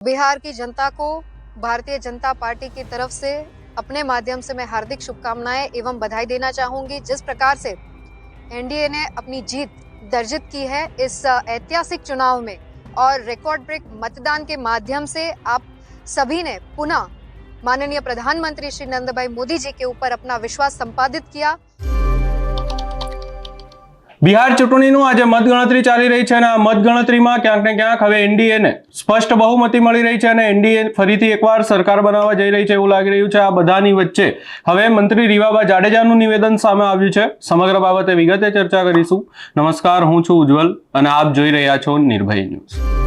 बिहार की जनता को भारतीय जनता पार्टी की तरफ़ से अपने माध्यम से मैं हार्दिक शुभकामनाएँ एवं बधाई देना चाहूँगी। जिस प्रकार से एनडीए ने अपनी जीत दर्जित की है इस ऐतिहासिक चुनाव में और रिकॉर्ड ब्रेक मतदान के माध्यम से आप सभी ने पुनः माननीय प्रधानमंत्री श्री नरेंद्र भाई मोदी जी के ऊपर अपना विश्वास संपादित किया। બિહાર ચૂંટણીનું આજે મતગણતરી ચાલી રહી છે અને આ મતગણતરીમાં ક્યાંક ને ક્યાંક હવે એનડીએને સ્પષ્ટ બહુમતી મળી રહી છે અને એનડીએ ફરીથી એકવાર સરકાર બનાવવા જઈ રહી છે એવું લાગી રહ્યું છે આ બધાની વચ્ચે. હવે મંત્રી રીવાબા જાડેજાનું નિવેદન સામે આવ્યું છે. સમગ્ર બાબતે વિગતે ચર્ચા કરીશું. નમસ્કાર, હું છું ઉજ્જવલ અને આપ જોઈ રહ્યા છો નિર્ભય ન્યૂઝ.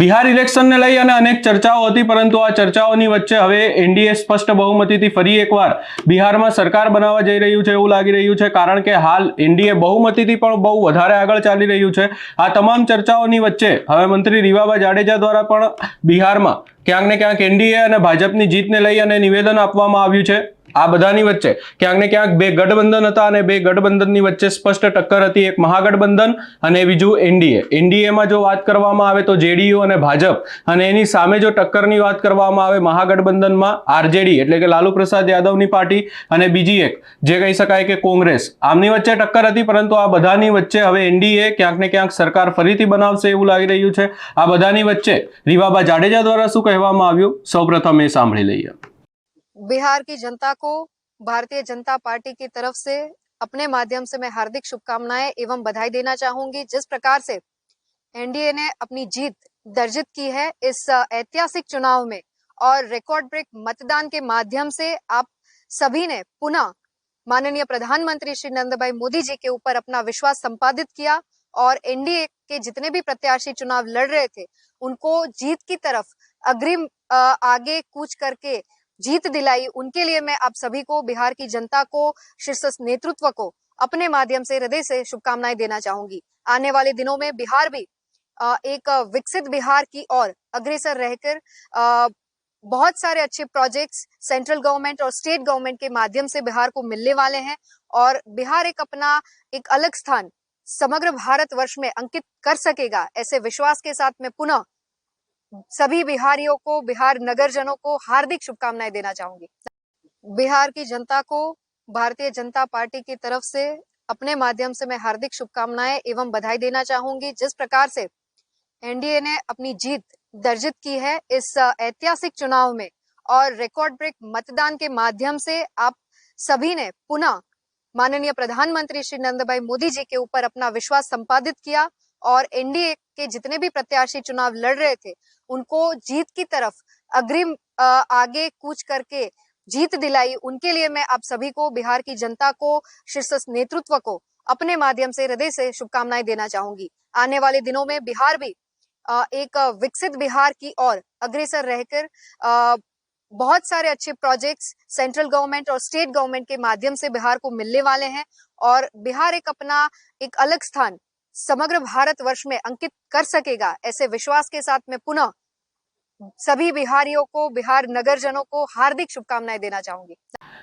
બિહાર ઇલેક્શનને લઈ અને અનેક ચર્ચાઓ હતી, પરંતુ આ ચર્ચાઓની વચ્ચે હવે એનડીએ સ્પષ્ટ બહુમતીથી ફરી એકવાર બિહારમાં સરકાર બનાવવા જઈ રહ્યું છે એવું લાગી રહ્યું છે, કારણ કે હાલ એનડીએ બહુમતીથી પણ બહુ વધારે આગળ ચાલી રહ્યું છે. આ તમામ ચર્ચાઓની વચ્ચે હવે મંત્રી રીવાબા જાડેજા દ્વારા પણ બિહારમાં ક્યાંક ને ક્યાંક એનડીએ અને ભાજપની જીતને લઈ અને નિવેદન આપવામાં આવ્યું છે. આ બધાની વચ્ચે ક્યાંક ને ક્યાંક બે ગઠબંધન હતા અને બે ગઠબંધનની વચ્ચે સ્પષ્ટ ટક્કર હતી એક મહાગઠબંધન અને બીજું એનડીએ. એનડીએમાં જો વાત કરવામાં આવે તો જેડીયુ અને ભાજપ અને એની સામે જો ટક્કરની વાત કરવામાં આવે મહાગઠબંધનમાં આરજેડી એટલે કે લાલુ પ્રસાદ યાદવની પાર્ટી અને બીજી એક, જે કહી શકાય કે કોંગ્રેસ. આમની વચ્ચે ટક્કર હતી પરંતુ આ બધાની વચ્ચે હવે એનડીએ ક્યાંક ને ક્યાંક સરકાર ફરીથી બનાવશે એવું લાગી રહ્યું છે. આ બધાની વચ્ચે રીવાબા જાડેજા દ્વારા શું કહેવામાં આવ્યું સૌપ્રથમ એ સાંભળી લઈએ बिहार की जनता को भारतीय जनता पार्टी की तरफ से अपने माध्यम से मैं हार्दिक शुभकामनाएं एवं बधाई देना चाहूंगी जिस प्रकार से एनडीए ने अपनी जीत दर्जित की है इस अ, ऐतिहासिक चुनाव में और रिकॉर्ड ब्रेक मतदान के माध्यम से आप सभी ने पुनः माननीय प्रधानमंत्री श्री नरेंद्र भाई मोदी जी के ऊपर अपना विश्वास संपादित किया और एनडीए के जितने भी प्रत्याशी चुनाव लड़ रहे थे उनको जीत की तरफ अग्रिम आगे कूच करके जीत दिलाई। उनके लिए मैं आप सभी को, बिहार की जनता को शीर्ष नेतृत्व को, अपने माध्यम से, हृदय से शुभकामनाएँ देना चाहूँगी। आने वाले दिनों में बिहार भी एक विकसित बिहार की ओर अग्रसर रहकर बहुत सारे अच्छे प्रोजेक्ट्स सेंट्रल गवर्नमेंट और स्टेट गवर्नमेंट के माध्यम से बिहार को मिलने वाले हैं और बिहार एक अपना, एक अलग स्थान, समग्र भारत वर्ष में अंकित कर सकेगा, ऐसे विश्वास के साथ मैं पुनः सभी बिहारियों को, बिहार नगरजनों को हार्दिक शुभकामनाएँ देना चाहूँगी। बिहार की जनता को, भारतीय जनता पार्टी की तरफ़ से अपने माध्यम से मैं हार्दिक शुभकामनाएँ एवं बधाई देना चाहूँगी। जिस प्रकार से एनडीए ने अपनी जीत दर्जित की है इस ऐतिहासिक चुनाव में और रिकॉर्ड ब्रेक मतदान के माध्यम से आप सभी ने पुनः माननीय प्रधानमंत्री श्री नरेंद्र भाई मोदी जी के ऊपर अपना विश्वास संपादित किया। और एनडीए के जितने भी प्रत्याशी चुनाव लड़ रहे थे, उनको जीत की तरफ़ अग्रिम आगे कूच करके जीत दिलाई। उनके लिए मैं आप सभी को, बिहार की जनता को शीर्ष नेतृत्व को अपने माध्यम से, हृदय से शुभकामनाएँ देना चाहूँगी। आने वाले दिनों में बिहार भी एक विकसित बिहार की ओर अग्रसर रहकर बहुत सारे अच्छे प्रोजेक्ट्स सेंट्रल गवर्नमेंट और स्टेट गवर्नमेंट के माध्यम से बिहार को मिलने वाले हैं और बिहार एक अपना, एक अलग स्थान समग्र भारत वर्ष में अंकित कर सकेगा। ऐसे विश्वास के साथ मैं पुनः सभी बिहारियों को बिहार नगरजनों को हार्दिक शुभकामनाएं देना चाहूंगी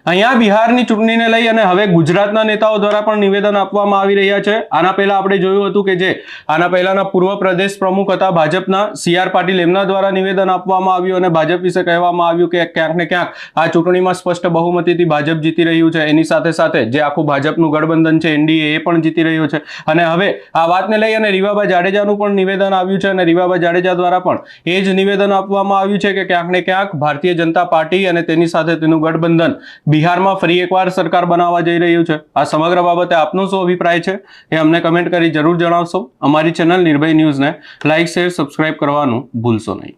અહીંયા બિહારની ચૂંટણીને લઈ અને હવે ગુજરાતના નેતાઓ દ્વારા પણ નિવેદન આપવામાં આવી રહ્યા છે આના પહેલા આપણે જોયું હતું કે જે આના પહેલાના પૂર્વ પ્રદેશ પ્રમુખ હતા ભાજપના સી આર પાટીલ એમના દ્વારા નિવેદન આપવામાં આવ્યું અને ભાજપ વિશે કહેવામાં આવ્યું કે ક્યાંક ને ક્યાંક આ ચૂંટણીમાં સ્પષ્ટ બહુમતીથી ભાજપ જીતી રહ્યું છે એની સાથે સાથે જે આખું ભાજપનું ગઠબંધન છે એનડીએ એ પણ જીતી રહ્યું છે અને હવે આ વાતને લઈ અને રીવાબા જાડેજાનું પણ નિવેદન આવ્યું છે અને રીવાબા જાડેજા દ્વારા પણ એ જ નિવેદન આપવામાં આવ્યું છે કે ક્યાંક ને ક્યાંક ભારતીય જનતા પાર્ટી અને તેની સાથે તેનું ગઠબંધન બિહારમાં ફરી એકવાર સરકાર બનાવવા જઈ રહ્યું છે. આ સમગ્ર બાબતે આપનો શું અભિપ્રાય છે એ અમને કમેન્ટ કરી જરૂર જણાવશો. અમારી ચેનલ નિર્ભય ન્યૂઝને લાઇક શેર, સબસ્ક્રાઇબ કરવાનું ભૂલશો નહીં.